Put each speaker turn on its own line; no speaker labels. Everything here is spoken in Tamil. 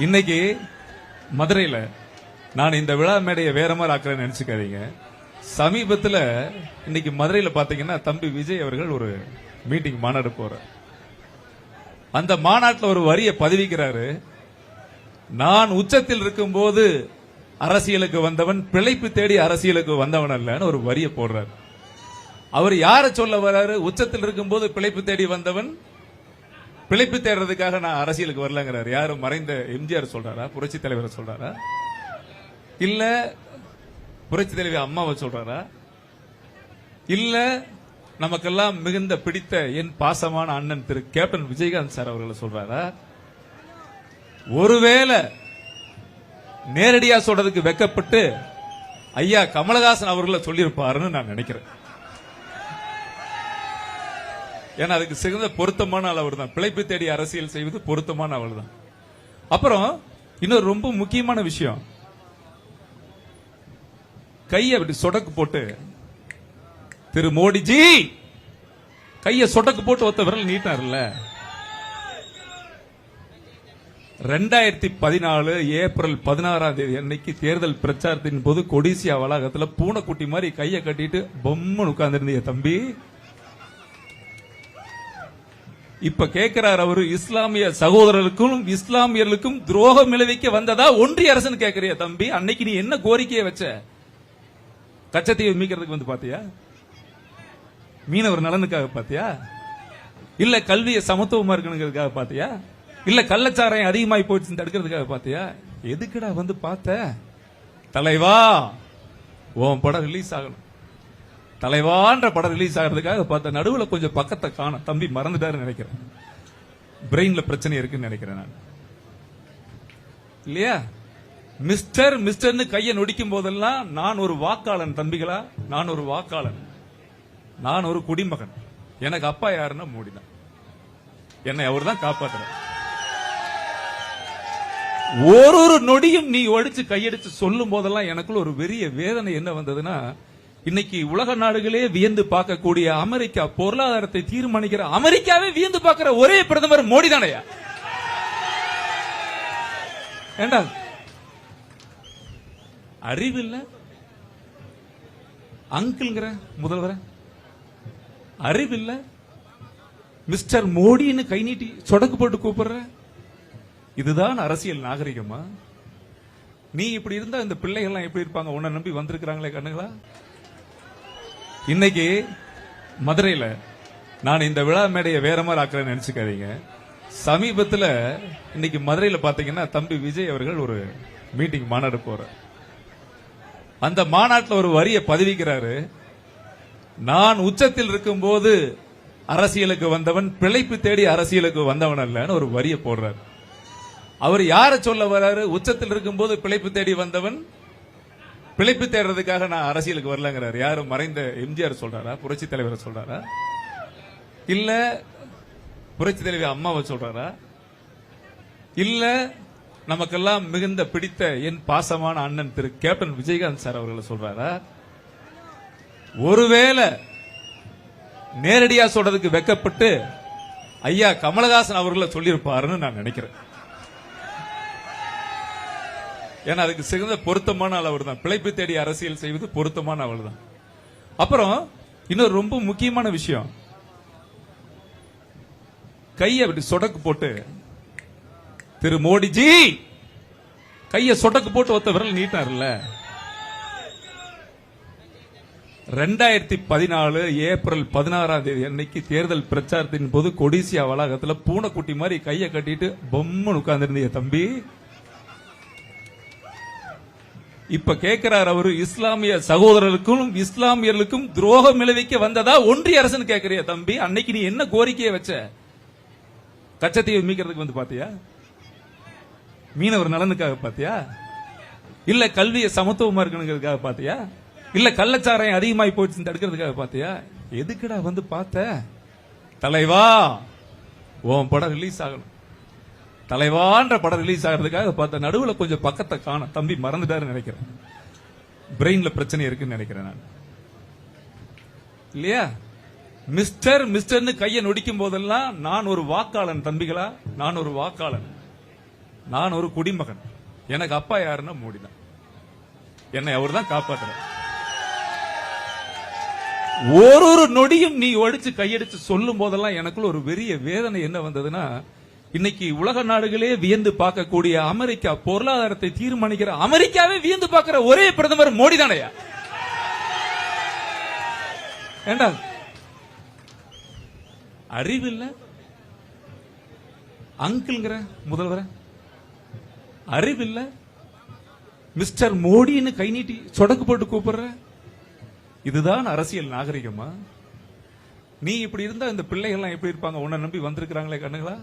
இன்னைக்கு மதுரையில நான் இந்த விழா மேடையை வேற மாதிரி ஆக்குறேன்னு நினைச்சுக்காதீங்க. சமீபத்துல இன்னைக்கு மதுரையில பார்த்தீங்கன்னா தம்பி விஜய் அவர்கள் ஒரு மீட்டிங் மாநாடு போற அந்த மாநாட்டுல ஒரு வரியை பதிவிக்கிறாரு. நான் உச்சத்தில் இருக்கும்போது அரசியலுக்கு வந்தவன் பிழைப்பு தேடி அரசியலுக்கு வந்தவன் அல்லன்னு ஒரு வரியை போடுறாரு. அவர் யாரை சொல்ல வர்றாரு உச்சத்தில் இருக்கும்போது பிழைப்பு தேடி வந்தவன் பிழைப்பு தேடுறதுக்காக நான் அரசியலுக்கு வரலங்கிறார். யாரும் மறைந்த எம்ஜிஆர் சொல்றாரா? புரட்சி தலைவர் சொல்றாரா? இல்ல புரட்சி தலைவி அம்மாவை சொல்றாரா? இல்ல நமக்கெல்லாம் மிகுந்த பிடித்த என் பாசமான அண்ணன் திரு கேப்டன் விஜயகாந்த் சார் அவர்களை சொல்றாரா? ஒருவேளை நேரடியா சொல்றதுக்கு வெக்கப்பட்டு ஐயா கமலஹாசன் அவர்களை சொல்லியிருப்பாருன்னு நான் நினைக்கிறேன். ஏன்னா அதுக்கு சிறந்த பொருத்தமான அளவு தான் பிழைப்பு தேடி அரசியல் செய்வது பொருத்தமான அவள் தான் அப்புறம் இன்னொரு ரொம்ப முக்கியமான விஷயம். கையை அப்படி சொடக்கு போட்டு திரு மோடிஜி! கைய சொடக்கு போட்டு ஒத்த விரல் நீட்டார்ல ரெண்டாயிரத்தி பதினாலு ஏப்ரல் பதினாறாம் தேதி அன்னைக்கு தேர்தல் பிரச்சாரத்தின் போது கொடிசியா வளாகத்துல பூனைக்குட்டி மாதிரி கையை கட்டிட்டு பொம்மன் உட்கார்ந்திருந்தீங்க தம்பி. இப்ப கேட்கிறார் அவரு இஸ்லாமிய சகோதரர்களுக்கும் இஸ்லாமியர்களுக்கும் துரோகம் விளைவிக்க வந்ததா ஒன்றிய அரசுன்னு கேட்கறியா தம்பி. அன்னைக்கு நீ என்ன கோரிக்கையை வச்ச? கச்சத்தீவை மீக்கிறதுக்கு வந்து பாத்தியா? மீனவர் நலனுக்காக பாத்தியா? இல்ல கல்வியை சமத்துவமா இருக்கணுங்கிறதுக்காக பாத்தியா? இல்ல கள்ளச்சாராயம் அதிகமாகி போயிடுச்சு தடுக்கிறதுக்காக பாத்தியா? எதுக்குடா வந்து பார்த்த? தலைவா உன் படம் ரிலீஸ் ஆகணும். தலைவான்ற படம் ரிலீஸ் ஆகிறதுக்காக பார்த்த நடுவில் கொஞ்சம் பக்கத்தை காணும் தம்பி மறந்துட்டாருன்னு நினைக்கிறேன். பிரெயின்ல பிரச்சனை இருக்குன்னு நினைக்கிறேன் நான். இல்லையா? மிஸ்டர் மிஸ்டர்னு கையை நொடிக்கும் போதெல்லாம் நான் ஒரு வாக்காளன் தம்பிகளா நான் ஒரு வாக்காளன். நான் ஒரு குடிமகன். எனக்கு அப்பா யாருன்னா மோடி தான் என்னை அவர் தான் காப்பாத்துறார். ஒரு ஒரு நொடியும் நீ ஒடிச்சு கையடிச்சு சொல்லும் போதெல்லாம் எனக்குள்ள ஒரு பெரிய வேதனை என்ன வந்ததுன்னா இன்னைக்கு உலக நாடுகளே வியந்து பார்க்கக்கூடிய அமெரிக்கா பொருளாதாரத்தை தீர்மானிக்கிற அமெரிக்காவே வியந்து பார்க்கிற ஒரே பிரதமர் மோடி தானையா? ஏண்டா? அறிவு இல்ல? அங்கிள்ங்கிற முதல்வர. அறிவு இல்ல? மிஸ்டர் மோடின்னு கை நீட்டி சொடக்கு போட்டு கூப்பிடுற? இதுதான் அரசியல் நாகரிகமா? நீ இப்படி இருந்தா இந்த பிள்ளைகள்லாம் எப்படி இருப்பாங்க? உன்னை நம்பி வந்திருக்கிறாங்களே கண்ணுங்களா இன்னைக்கு மதுரையில நான் இந்த விழா மேடையை வேற மாதிரி ஆக்குறேன்னு நினைச்சுக்காதீங்க. சமீபத்துல இன்னைக்கு மதுரையில பாத்தீங்கன்னா தம்பி விஜய் அவர்கள் ஒரு மீட்டிங் மாநாடு போற அந்த மாநாட்டுல ஒரு வரியை பதிவிக்கிறாரு. நான் உச்சத்தில் இருக்கும்போது அரசியலுக்கு வந்தவன் பிழைப்பு தேடி அரசியலுக்கு வந்தவன் அல்லன்னு ஒரு வரியை போடுறாரு. அவர் யாரை சொல்ல வர்றாரு உச்சத்தில் இருக்கும்போது பிழைப்பு தேடி வந்தவன் பிழைப்பு தேடுறதுக்காக நான் அரசியலுக்கு வரலங்கிறார். யாரும் மறைந்த எம்ஜிஆர் சொல்றாரா? புரட்சி தலைவர் சொல்றாரா? இல்ல புரட்சி தலைவி அம்மாவை சொல்றாரா? இல்ல நமக்கெல்லாம் மிகுந்த பிடித்த என் பாசமான அண்ணன் திரு கேப்டன் விஜயகாந்த் சார் அவர்களை சொல்றாரா? ஒருவேளை நேரடியா சொல்றதுக்கு வெக்கப்பட்டு ஐயா கமலஹாசன் அவர்களை சொல்லியிருப்பாருன்னு நான் நினைக்கிறேன். ஏன்னா அதுக்கு சிறந்த பொருத்தமான அளவு தான் பிழைப்பு தேடி அரசியல் செய்வது பொருத்தமான அளவு தான் அப்புறம் இன்னொரு ரொம்ப முக்கியமான விஷயம். கையை அப்படி சொடக்கு போட்டு திரு மோடிஜி! கைய சொடக்கு போட்டு ஒத்த விரல் நீட்டார்ல ரெண்டாயிரத்தி பதினாலு ஏப்ரல் பதினாறாம் தேதி அன்னைக்கு தேர்தல் பிரச்சாரத்தின் போது கொடிசியா வளாகத்துல பூனைக்குட்டி மாதிரி கையை கட்டிட்டு பொம்மன் உட்கார்ந்திருந்தீங்க தம்பி. இப்ப கேட்கிறார் அவரு இஸ்லாமிய சகோதரர்களுக்கும் இஸ்லாமியர்களுக்கும் துரோகம் விளைவிக்க வந்ததா ஒன்றிய அரசு கேட்கறியா தம்பி. அன்னைக்கு நீ என்ன கோரிக்கையை வச்ச? கச்சத்தீவை மீக்கிறதுக்கு வந்து பாத்தியா? மீனவர் நலனுக்காக பாத்தியா? இல்ல கல்வியை சமத்துவமா இருக்கணுங்கிறதுக்காக பாத்தியா? இல்ல கள்ளச்சாராயம் அதிகமாகி போச்சு தடுக்கிறதுக்காக பாத்தியா? எதுக்குடா வந்து பார்த்த? தலைவா உன் படம் ரிலீஸ் ஆகணும். தலைவான்ற படம் ரிலீஸ் ஆகிறதுக்காக பார்த்த நடுவுல கொஞ்சம் பக்கத்தை காணும் தம்பி மறந்துட்டாருன்னு நினைக்கிறேன். பிரெயின்ல பிரச்சனை இருக்குன்னு நினைக்கிறேன் நான். இல்லையா? மிஸ்டர் மிஸ்டர்னு கையை நொடிக்கும் போதெல்லாம் நான் ஒரு வாக்காளன் தம்பிகளா? நான் ஒரு வாக்காளன். நான் ஒரு குடிமகன். எனக்கு அப்பா யாருன்னா மோடி தான் என்னை அவர் தான் காப்பாற்றுற ஒரு ஒரு நொடியும் நீ ஒடிச்சு கையடிச்சு சொல்லும் போதெல்லாம் எனக்குள்ள ஒரு பெரிய வேதனை என்ன வந்ததுன்னா இன்னைக்கு உலக நாடுகளே வியந்து பார்க்கக்கூடிய அமெரிக்கா பொருளாதாரத்தை தீர்மானிக்கிற அமெரிக்காவே வியந்து பார்க்கிற ஒரே பிரதமர் மோடி தானையா ஏண்டா? அறிவு இல்ல? அங்கிள்ங்கிற முதல்வர? அறிவு இல்ல? மிஸ்டர் மோடின்னு கை நீட்டி சொடக்கு போட்டு கூப்பிடுற? இதுதான் அரசியல் நாகரிகமா? நீ இப்படி இருந்தா இந்த பிள்ளைகள்லாம் எப்படி இருப்பாங்க? உன்னை நம்பி வந்திருக்கிறாங்களே கண்ணுங்களா